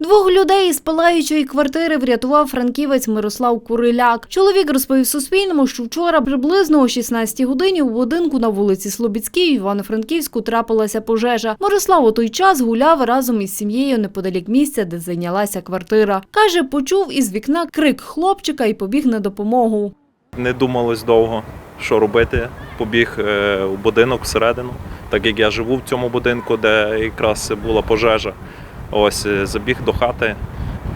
Двох людей із палаючої квартири врятував франківець Мирослав Куриляк. Чоловік розповів Суспільному, що вчора приблизно о 16 годині у будинку на вулиці Слобідській в Івано-Франківську трапилася пожежа. Мирослав у той час гуляв разом із сім'єю неподалік місця, де зайнялася квартира. Каже, почув із вікна крик хлопчика і побіг на допомогу. Не думалось довго, що робити. Побіг е, у будинок всередину, так як я живу в цьому будинку, де якраз була пожежа. Ось е, забіг до хати,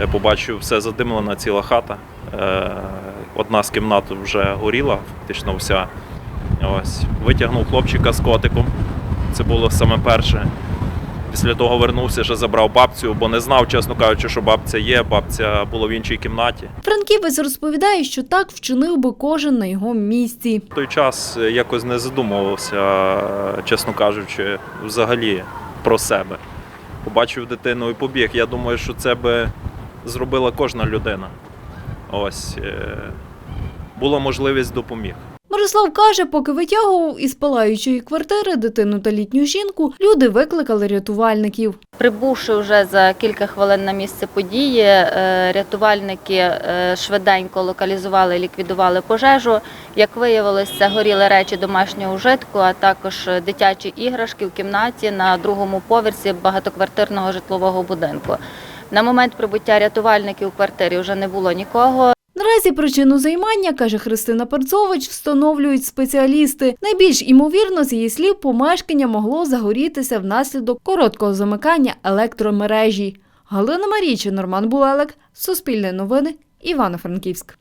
е, побачив, все задимлена ціла хата. Е, Одна з кімнат вже горіла, фактично вся. Ось. Витягнув хлопчика з котиком. Це було саме перше. Після того вернувся, ще забрав бабцю, бо не знав, чесно кажучи, що бабця є. Бабця була в іншій кімнаті. Франківець розповідає, що так вчинив би кожен на його місці. В той час якось не задумувався, чесно кажучи, взагалі про себе. Побачив дитину і побіг. Я думаю, що це би зробила кожна людина. Ось е, була можливість допоміг. Мирослав каже, поки витягував із палаючої квартири дитину та літню жінку, люди викликали рятувальників. Прибувши вже за кілька хвилин на місце події, е, рятувальники е, швиденько локалізували ліквідували пожежу. Як виявилось, це горіли речі домашнього ужитку, а також дитячі іграшки в кімнаті на другому поверсі багатоквартирного житлового будинку. На момент прибуття рятувальників у квартирі вже не було нікого. Наразі причину займання, каже Христина Перцович, встановлюють спеціалісти. Найбільш імовірно, з її слів, помешкання могло загорітися внаслідок короткого замикання електромережі. Галина Марійчин, Норман Булелек, Суспільне новини, Івано-Франківськ.